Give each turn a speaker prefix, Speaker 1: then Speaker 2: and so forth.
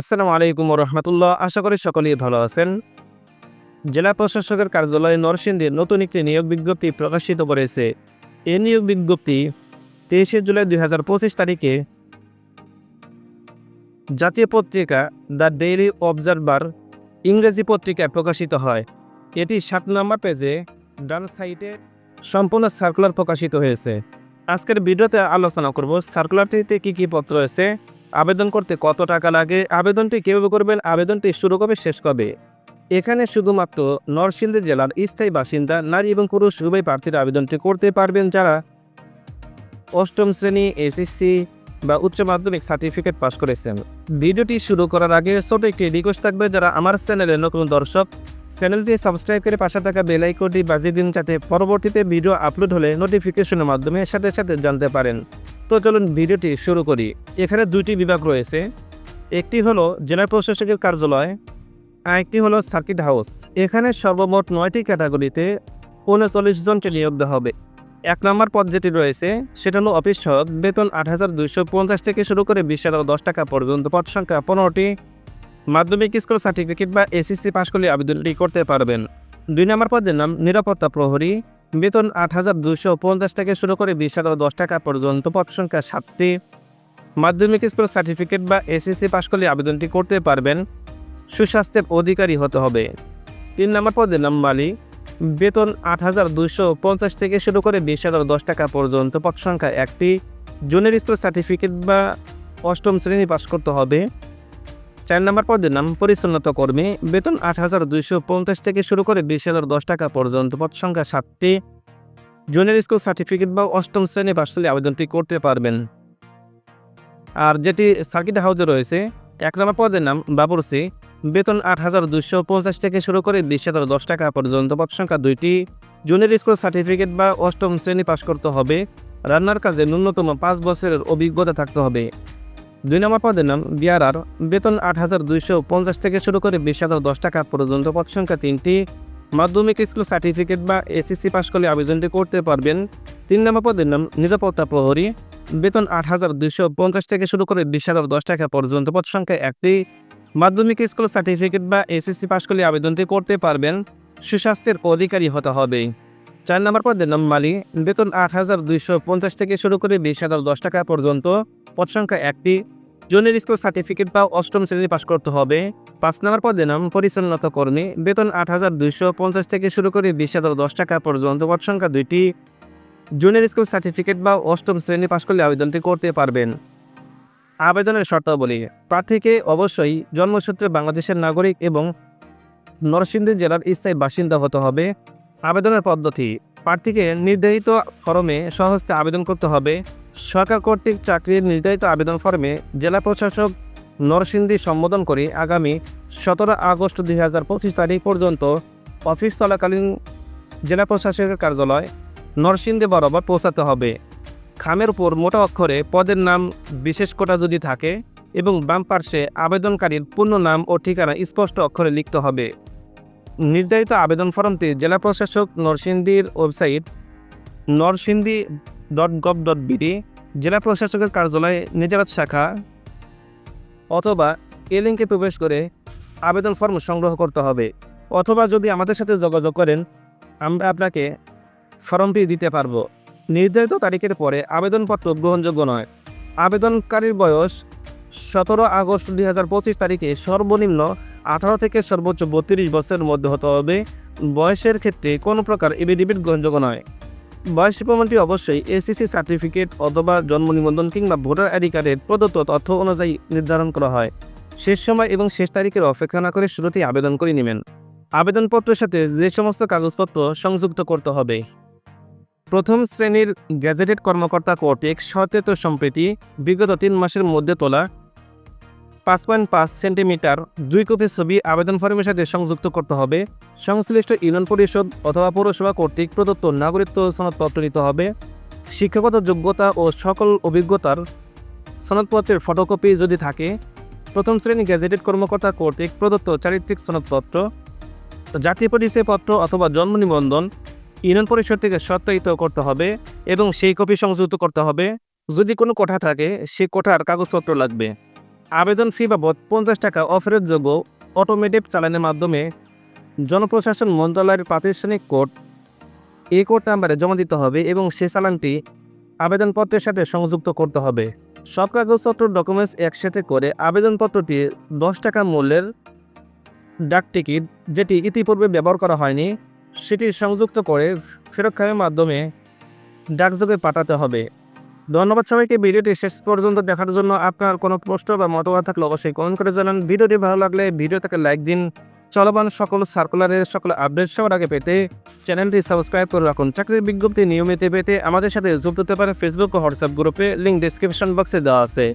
Speaker 1: আসসালামু আলাইকুম রহমতুল্লাহ আশা করি সকলেই ভালো আছেন। জেলা প্রশাসকের কার্যালয়ে নরসিংদীর নতুন একটি নিয়োগ বিজ্ঞপ্তি প্রকাশিত করেছে। এ নিয়োগ বিজ্ঞপ্তি তেইশে জুলাই দুই হাজার পঁচিশ তারিখে জাতীয় পত্রিকা দ্য ডেইলি অবজারভার ইংরেজি পত্রিকায় প্রকাশিত হয়। এটি সাত নম্বর পেজে ডান সাইটে সম্পূর্ণ সার্কুলার প্রকাশিত হয়েছে। আজকের ভিডিওতে আলোচনা করব সার্কুলারটিতে কী কী পত্র রয়েছে আবেদন করতে কত টাকা লাগে, আবেদনটি কীভাবে করবেন, আবেদনটি শুরু কবে শেষ কবে? এখানে শুধুমাত্র নরসিংদী জেলার স্থায়ী বাসিন্দা, নারী এবং পুরুষ উভয় প্রার্থীরা আবেদনটি করতে পারবেন যারা অষ্টম শ্রেণি, এসএসসি বা উচ্চ মাধ্যমিক সার্টিফিকেট পাস করেছেন। ভিডিওটি শুরু করার আগে ছোট একটি রিকোয়েস্ট থাকবে, যারা আমার চ্যানেলে নতুন দর্শক, চ্যানেলটি সাবস্ক্রাইব করে পাশে থাকা বেল আইকনটি বাজিয়ে দিন, যাতে পরবর্তীতে ভিডিও আপলোড হলে নোটিফিকেশনের মাধ্যমে সাথে সাথে জানতে পারেন। তো চলুন ভিডিওটি শুরু করি। এখানে দুইটি বিভাগ রয়েছে। একটি হলো জেলা প্রশাসকের কার্যালয় আর একটি হলো সার্কিট হাউস। এখানে সর্বমোট নয়টি ক্যাটাগরিতে উনচল্লিশ জনকে নিয়োগ দেওয়া হবে। এক নম্বর পদ যেটি রয়েছে, সেটা হলো অফিস সহক বেতন আট হাজার দুইশো পঞ্চাশ থেকে শুরু করে বিশ হাজার দশ টাকা পর্যন্ত। পদ সংখ্যা পনেরোটি। মাধ্যমিক স্কুল সার্টিফিকেট বা এসএসসি পাশ করলে আবেদনটি করতে পারবেন। দুই নম্বর পদের নাম নিরাপত্তা প্রহরী। বেতন আট হাজার দুশো পঞ্চাশ থেকে শুরু করে বিশ হাজার দশ টাকা পর্যন্ত পদ সংখ্যা সাতটি। মাধ্যমিক স্কুল সার্টিফিকেট বা এসএসসি পাশ করলে আবেদনটি করতে পারবেন। সুস্বাস্থ্যের অধিকারী হতে হবে। তিন নম্বর পদের নাম মালি বেতন আট হাজার দুশো পঞ্চাশ থেকে শুরু করে বিশ হাজার দশ টাকা পর্যন্ত পদ সংখ্যা একটি। জুনিয়র স্কুল সার্টিফিকেট বা অষ্টম শ্রেণি পাশ করতে হবে। চার নম্বর পদের নাম পরিচ্ছন্নতা কর্মী। বেতন আট হাজার দুইশো পঞ্চাশ থেকে শুরু করে বিশ হাজার দশ টাকা পর্যন্ত। পদ সংখ্যা সাতটি। জুনিয়র স্কুল সার্টিফিকেট বা অষ্টম শ্রেণি করলে আবেদনটি করতে পারবেন। আর যেটি সার্কিট হাউসে রয়েছে, এক নম্বর পদের নাম বাবুরসি বেতন আট হাজার দুশো পঞ্চাশ থেকে শুরু করে বিশ হাজার দশ টাকা পর্যন্ত। পদ সংখ্যা দুইটি। জুনিয়র স্কুল সার্টিফিকেট বা অষ্টম শ্রেণি পাশ করতে হবে। রান্নার কাজে ন্যূনতম পাঁচ বছরের অভিজ্ঞতা থাকতে হবে। দুই নম্বর পদের নাম বিয়ারার বেতন আট হাজার দুইশো পঞ্চাশ থেকে শুরু করে বিশ হাজার দশ টাকা পর্যন্ত পদ সংখ্যা তিনটি। মাধ্যমিক স্কুল সার্টিফিকেট বা এসএসসি পাশ করলে আবেদনটি করতে পারবেন। তিন নম্বর পদের নাম নিরাপত্তা প্রহরী। বেতন আট হাজার দুইশো পঞ্চাশ থেকে শুরু করে বিশ হাজার দশ টাকা পর্যন্ত পদ সংখ্যা একটি। মাধ্যমিক স্কুল সার্টিফিকেট বা এসএসসি পাশ করলে আবেদনটি করতে পারবেন। সুস্বাস্থ্যের অধিকারী হতে হবে। চার নম্বর পদের নাম মালি। বেতন আট হাজার দুইশো পঞ্চাশ থেকে শুরু করে বিশ হাজার দশ টাকা পর্যন্ত পদ সংখ্যা একটি। জুনিয়র স্কুল সার্টিফিকেট বা অষ্টম শ্রেণি পাশ করতে হবে। পাঁচ নম্বর পদে নাম পরিচালনা কর্মী। বেতন আট হাজার দুইশো পঞ্চাশ থেকে শুরু করে বিশ হাজার দশ টাকা পর্যন্ত পদ সংখ্যা দুইটি। জুনিয়র স্কুল সার্টিফিকেট বা অষ্টম শ্রেণি পাশ করলে আবেদনটি করতে পারবেন। আবেদনের শর্তাবলী। প্রার্থীকে অবশ্যই জন্মসূত্রে বাংলাদেশের নাগরিক এবং নরসিংদী জেলার স্থায়ী বাসিন্দা হতে হবে। আবেদনের পদ্ধতি। প্রার্থীকে নির্ধারিত ফরমে সহজতে আবেদন করতে হবে। সরকার কর্তৃক চাকরির নির্ধারিত আবেদন ফর্মে জেলা প্রশাসক নরসিংদী সম্বোধন করে আগামী সতেরো আগস্ট দুই হাজার পঁচিশ তারিখ পর্যন্ত অফিস চলাকালীন জেলা প্রশাসকের কার্যালয় নরসিংদী বরাবর পৌঁছাতে হবে। খামের উপর মোটা অক্ষরে পদের নাম বিশেষ কোটা যদি থাকে এবং বাম পার্শ্বে আবেদনকারীর পূর্ণ নাম ও ঠিকানা স্পষ্ট অক্ষরে লিখতে হবে। নির্ধারিত আবেদন ফর্মটি জেলা প্রশাসক নরসিংদীর website Narsingdi dot gov dot BD জেলা প্রশাসকের কার্যালয়ে, নিজেরাত শাখা, অথবা এ লিঙ্কে প্রবেশ করে আবেদন ফর্ম সংগ্রহ করতে হবে। অথবা যদি আমাদের সাথে যোগাযোগ করেন, আমরা আপনাকে ফর্মটি দিতে পারব। নির্ধারিত তারিখের পরে আবেদনপত্র গ্রহণযোগ্য নয়। আবেদনকারীর বয়স সতেরো আগস্ট দুই হাজার পঁচিশ তারিখে সর্বনিম্ন আঠারো থেকে সর্বোচ্চ বত্রিশ বছরের মধ্যে হতে হবে। বয়সের ক্ষেত্রে কোনো প্রকার এফিডেভিট গ্রহণযোগ্য নয়। বয়স প্রমাণটি অবশ্যই এসিসি সার্টিফিকেট অথবা জন্ম নিবন্ধন কিংবা ভোটার আইডি কার্ডের প্রদত্ত তথ্য অনুযায়ী নির্ধারণ করা হয়। শেষ সময় এবং শেষ তারিখের অপেক্ষা না করে শুরুতেই আবেদন করে নেবেন। আবেদনপত্রের সাথে যে সমস্ত কাগজপত্র সংযুক্ত করতে হবে। প্রথম শ্রেণির গ্যাজেটেড কর্মকর্তা কর্তৃক সচেত সম্প্রীতি, বিগত তিন মাসের মধ্যে তোলা পাঁচ পয়েন্ট পাঁচ সেন্টিমিটার দুই কপি ছবি আবেদন ফর্মের সাথে সংযুক্ত করতে হবে। সংশ্লিষ্ট ইউনিয়ন পরিষদ অথবা পৌরসভা কর্তৃক প্রদত্ত নাগরিকত্ব সনদপত্র নিতে হবে। শিক্ষাগত যোগ্যতা ও সকল অভিজ্ঞতার সনদপত্রের ফটোকপি যদি থাকে, প্রথম শ্রেণি গ্যাজেটেড কর্মকর্তা কর্তৃক প্রদত্ত চারিত্রিক সনদপত্র, জাতীয় পরিচয়পত্র অথবা জন্ম নিবন্ধন ইউনিয়ন পরিষদ থেকে সত্যায়িত করতে হবে এবং সেই কপি সংযুক্ত করতে হবে। যদি কোনো কোঠা থাকে, সেই কোঠার কাগজপত্র লাগবে। আবেদন ফি বাবদ পঞ্চাশ টাকা অফেরতযোগ্য অটোমেটিভ চালানের মাধ্যমে জনপ্রশাসন মন্ত্রণালয়ের প্রাতিষ্ঠানিক কোড, এই কোড নাম্বারে জমা দিতে হবে এবং সে চালানটি আবেদনপত্রের সাথে সংযুক্ত করতে হবে। সব কাগজপত্র ডকুমেন্টস একসাথে করে আবেদনপত্রটি দশ টাকা মূল্যের ডাক টিকিট, যেটি ইতিপূর্বে ব্যবহার করা হয়নি, সেটি সংযুক্ত করে ফেরতখামের মাধ্যমে ডাকযোগে পাঠাতে হবে। ধন্যবাদ সবাইকে। ভিডিওটি শেষ পর্যন্ত দেখার জন্য আপনার কোনো প্রশ্ন বা মতামত থাকলে অবশ্যই কমেন্ট করে জানান। ভিডিওটি ভালো লাগলে ভিডিও থেকে লাইক দিন। চলমান সকল সার্কুলারের সকল আপডেট সবার আগে পেতে চ্যানেলটি সাবস্ক্রাইব করে রাখুন। চাকরির বিজ্ঞপ্তি নিয়মিত পেতে আমাদের সাথে যুক্ত হতে পারে ফেসবুক ও হোয়াটসঅ্যাপ গ্রুপে। লিঙ্ক ডিসক্রিপশন বক্সে দেওয়া আছে।